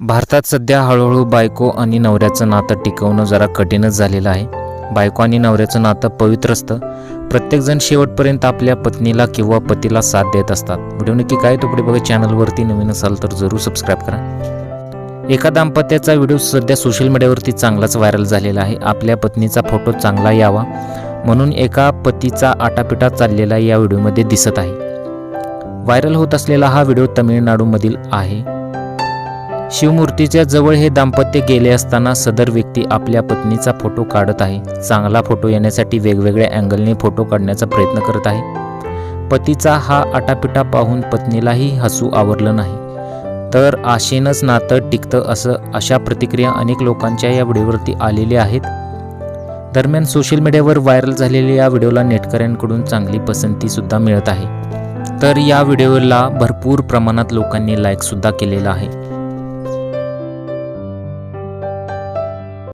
भारतात सध्या हळूहळू बायको आणि नवऱ्याचं नातं टिकवणं जरा कठीणच झालेलं आहे. बायको आणि नवऱ्याचं नातं पवित्र असतं. प्रत्येकजण शेवटपर्यंत आपल्या पत्नीला किंवा पतीला साथ देत असतात. व्हिडिओ नक्की काय तो पुढे बघा. चॅनलवरती नवीन असाल तर जरूर सबस्क्राईब करा. एका दाम्पत्याचा व्हिडिओ सध्या सोशल मीडियावरती चांगलाच व्हायरल झालेला आहे. आपल्या पत्नीचा फोटो चांगला यावा म्हणून एका पतीचा आटापिटा चाललेला या व्हिडिओमध्ये दिसत आहे. व्हायरल होत असलेला हा व्हिडिओ तमिळनाडूमधील आहे. शिवमूर्तीच्या जवळ हे दाम्पत्य गेले असताना सदर व्यक्ती आपल्या पत्नीचा फोटो काढत आहे. चांगला फोटो येण्यासाठी वेगवेगळ्या अँगलने फोटो काढण्याचा प्रयत्न करत आहे. पतीचा हा आटापिटा पाहून पत्नीलाही हसू आवरलं नाही. तर आशेनंच नातं टिकतं असं अशा प्रतिक्रिया अनेक लोकांच्या या व्हिडिओवरती आलेल्या आहेत. दरम्यान सोशल मीडियावर व्हायरल झालेल्या या व्हिडिओला नेटकऱ्यांकडून चांगली पसंतीसुद्धा मिळत आहे. तर या व्हिडिओला भरपूर प्रमाणात लोकांनी लाईकसुद्धा केलेला आहे.